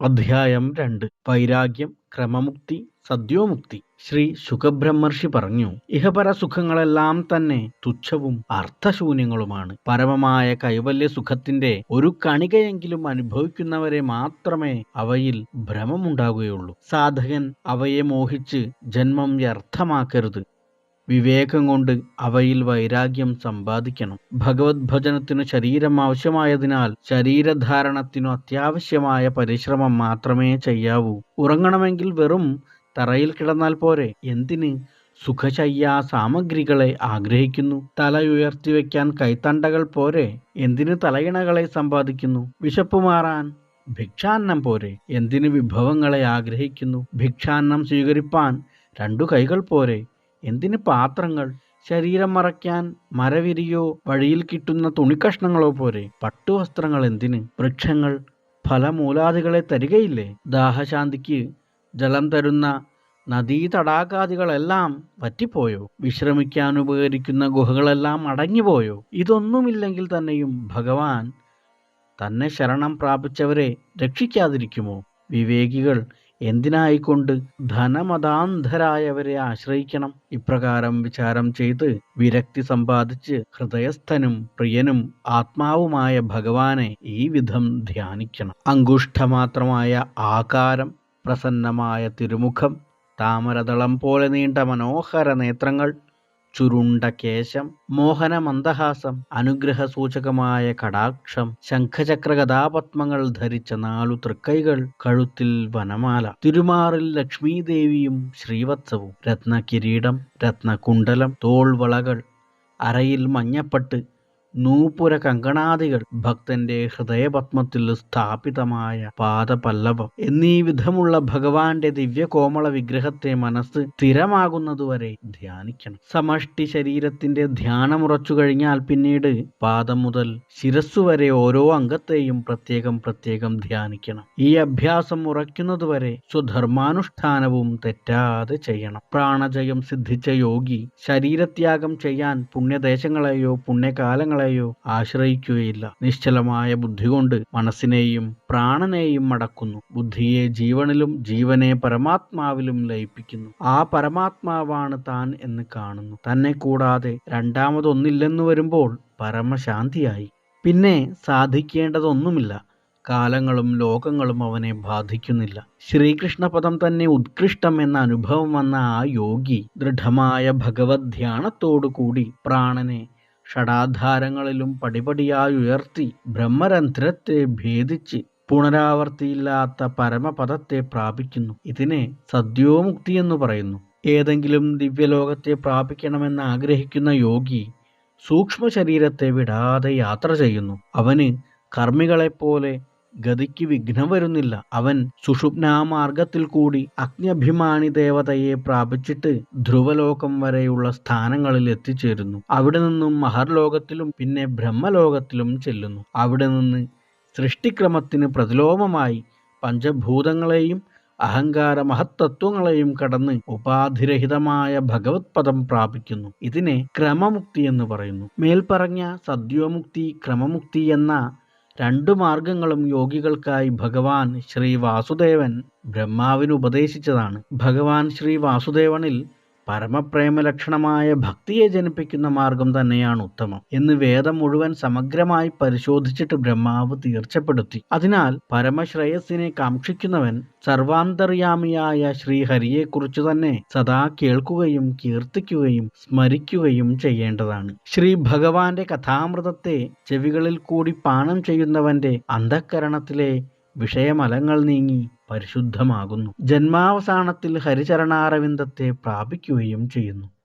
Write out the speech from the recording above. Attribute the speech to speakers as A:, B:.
A: അധ്യായം രണ്ട്. വൈരാഗ്യം ക്രമമുക്തി സദ്യോമുക്തി. ശ്രീ സുഖബ്രഹ്മർഷി പറഞ്ഞു ഇഹപര സുഖങ്ങളെല്ലാം തന്നെ തുച്ഛവും അർത്ഥശൂന്യങ്ങളുമാണ്. പരമമായ കൈവല്യ സുഖത്തിന്റെ ഒരു കണികയെങ്കിലും അനുഭവിക്കുന്നവരെ മാത്രമേ അവയിൽ ഭ്രമമുണ്ടാകുകയുള്ളൂ. സാധകൻ അവയെ മോഹിച്ച് ജന്മം വ്യർത്ഥമാക്കരുത്. വിവേകം കൊണ്ട് അവയിൽ വൈരാഗ്യം സമ്പാദിക്കണം. ഭഗവത് ഭജനത്തിനു ശരീരം ആവശ്യമായതിനാൽ ശരീരധാരണത്തിനു അത്യാവശ്യമായ പരിശ്രമം മാത്രമേ ചെയ്യാവൂ. ഉറങ്ങണമെങ്കിൽ വെറും തറയിൽ കിടന്നാൽ പോരെ. എന്തിന്? സുഖശയ്യാ സാമഗ്രികളെ ആഗ്രഹിക്കുന്നു. തല ഉയർത്തി വയ്ക്കാൻ കൈത്തണ്ടകൾ പോരെ. എന്തിന് തലയിണകളെ സമ്പാദിക്കുന്നു? വിശപ്പ് മാറാൻ ഭിക്ഷാന്നം പോരെ. എന്തിന് വിഭവങ്ങളെ ആഗ്രഹിക്കുന്നു? ഭിക്ഷാന്നം സ്വീകരിപ്പാൻ രണ്ടു കൈകൾ പോരെ. എന്തിന് പാത്രങ്ങൾ? ശരീരം മറയ്ക്കാൻ മരവിരിയോ വഴിയിൽ കിട്ടുന്ന തുണിക്കഷ്ണങ്ങളോ പോരെ പട്ടുവസ്ത്രങ്ങൾ എന്തിന്? വൃക്ഷങ്ങൾ ഫലമൂലാദികളെ തരികയില്ലേ? ദാഹശാന്തിക്ക് ജലം തരുന്ന നദീ തടാകാദികളെല്ലാം വറ്റിപ്പോയോ? വിശ്രമിക്കാൻ ഉപകരിക്കുന്ന ഗുഹകളെല്ലാം അടങ്ങിപ്പോയോ? ഇതൊന്നുമില്ലെങ്കിൽ തന്നെയും ഭഗവാൻ തന്നെ ശരണം പ്രാപിച്ചവരെ രക്ഷിക്കാതിരിക്കുമോ? വിവേകികൾ എന്തിനായിക്കൊണ്ട് ധനമതാന്ധരായവരെ ആശ്രയിക്കണം? ഇപ്രകാരം വിചാരം ചെയ്ത് വിരക്തി സമ്പാദിച്ച് ഹൃദയസ്ഥനും പ്രിയനും ആത്മാവുമായ ഭഗവാനെ ഈ വിധം ധ്യാനിക്കണം. അങ്കുഷ്ഠമാത്രമായ ആകാരം പ്രസന്നമായ തിരുമുഖം താമരതളം പോലെ നീണ്ട മനോഹര നേത്രങ്ങൾ ചുരുണ്ട കേശം മോഹന മന്ദഹാസം അനുഗ്രഹ സൂചകമായ കടാക്ഷം ശംഖചക്ര കഥാപത്മങ്ങൾ ധരിച്ച നാലു തൃക്കൈകൾ കഴുത്തിൽ വനമാല തിരുമാറിൽ ലക്ഷ്മീദേവിയും ശ്രീവത്സവും രത്നകിരീടം രത്നകുണ്ടലം തോൾവളകൾ അരയിൽ മഞ്ഞപ്പട്ട് നൂപുര കങ്കണാദികൾ ഭക്തന്റെ ഹൃദയപത്മത്തിൽ സ്ഥാപിതമായ പാദപല്ലവം. എന്നീ വിധമുള്ള ഭഗവാന്റെ ദിവ്യകോമള വിഗ്രഹത്തെ മനസ്സ് സ്ഥിരമാകുന്നതുവരെ ധ്യാനിക്കണം. സമഷ്ടി ശരീരത്തിന്റെ ധ്യാനമുറച്ചു കഴിഞ്ഞാൽ പിന്നീട് പാദം മുതൽ ശിരസ്സു വരെ ഓരോ അംഗത്തെയും പ്രത്യേകം പ്രത്യേകം ധ്യാനിക്കണം. ഈ അഭ്യാസം ഉറയ്ക്കുന്നതുവരെ സ്വധർമാനുഷ്ഠാനവും തെറ്റാതെ ചെയ്യണം. പ്രാണജയം സിദ്ധിച്ച യോഗി ശരീരത്യാഗം ചെയ്യാൻ പുണ്യദേശങ്ങളെയോ പുണ്യകാലങ്ങളെയോ ആശ്രയിക്കുകയില്ല. നിശ്ചലമായ ബുദ്ധി കൊണ്ട് മനസ്സിനെയും പ്രാണനെയും മടക്കുന്നു. ബുദ്ധിയെ ജീവനിലും ജീവനെ പരമാത്മാവിലും ലയിപ്പിക്കുന്നു. ആ പരമാത്മാവാണ് താൻ എന്ന് കാണുന്നു. തന്നെ കൂടാതെ രണ്ടാമതൊന്നില്ലെന്ന് വരുമ്പോൾ പരമശാന്തിയായി. പിന്നെ സാധിക്കേണ്ടതൊന്നുമില്ല. കാലങ്ങളും ലോകങ്ങളും അവനെ ബാധിക്കുന്നില്ല. ശ്രീകൃഷ്ണപദം തന്നെ ഉത്കൃഷ്ടം എന്ന അനുഭവം വന്ന ആ യോഗി ദൃഢമായ ഭഗവത് ധ്യാനത്തോടു കൂടി പ്രാണനെ ഷടാധാരങ്ങളിലും പടിപടിയായി ഉയർത്തി ബ്രഹ്മരന്ധ്രത്തെ ഭേദിച്ച് പുനരാവർത്തിയില്ലാത്ത പരമപദത്തെ പ്രാപിക്കുന്നു. ഇതിനെ സദ്യോമുക്തി എന്ന് പറയുന്നു. ഏതെങ്കിലും ദിവ്യലോകത്തെ പ്രാപിക്കണമെന്ന് ആഗ്രഹിക്കുന്ന യോഗി സൂക്ഷ്മ ശരീരത്തെ വിടാതെ യാത്ര ചെയ്യുന്നു. അവന് കർമ്മികളെപ്പോലെ ഗതിക്ക് വിഘ്നം വരുന്നില്ല. അവൻ സുഷുപ്നാമാർഗത്തിൽ കൂടി അഗ്നിഭിമാനി ദേവതയെ പ്രാപിച്ചിട്ട് ധ്രുവലോകം വരെയുള്ള സ്ഥാനങ്ങളിൽ എത്തിച്ചേരുന്നു. അവിടെ നിന്നും മഹർലോകത്തിലും പിന്നെ ബ്രഹ്മലോകത്തിലും ചെല്ലുന്നു. അവിടെ നിന്ന് സൃഷ്ടിക്രമത്തിന് പ്രതിലോമമായി പഞ്ചഭൂതങ്ങളെയും അഹങ്കാര മഹത്തത്വങ്ങളെയും കടന്ന് ഉപാധിരഹിതമായ ഭഗവത് പദം പ്രാപിക്കുന്നു. ഇതിനെ ക്രമമുക്തി എന്ന് പറയുന്നു. മേൽപ്പറഞ്ഞ സദ്യോമുക്തി ക്രമമുക്തി എന്ന രണ്ടു മാർഗങ്ങളും യോഗികൾക്കായി ഭഗവാൻ ശ്രീ വാസുദേവൻ ബ്രഹ്മാവിന് ഉപദേശിച്ചതാണ്. ഭഗവാൻ ശ്രീ വാസുദേവനിൽ പരമപ്രേമ ലക്ഷണമായ ഭക്തിയെ ജനിപ്പിക്കുന്ന മാർഗം തന്നെയാണ് ഉത്തമം എന്ന് വേദം മുഴുവൻ സമഗ്രമായി പരിശോധിച്ചിട്ട് ബ്രഹ്മാവ് തീർച്ചപ്പെടുത്തി. അതിനാൽ പരമശ്രേയസിനെ കാക്ഷിക്കുന്നവൻ സർവാന്തര്യാമിയായ ശ്രീഹരിയെക്കുറിച്ച് തന്നെ സദാ കേൾക്കുകയും കീർത്തിക്കുകയും സ്മരിക്കുകയും ചെയ്യേണ്ടതാണ്. ശ്രീ ഭഗവാന്റെ കഥാമൃതത്തെ ചെവികളിൽ കൂടി പാനം ചെയ്യുന്നവന്റെ അന്ധക്കരണത്തിലെ വിഷയമലങ്ങൾ നീങ്ങി പരിശുദ്ധമാകുന്നു. ജന്മാവസാനത്തിൽ ഹരിചരണാരവിന്ദത്തെ പ്രാപിക്കുകയും ചെയ്യുന്നു.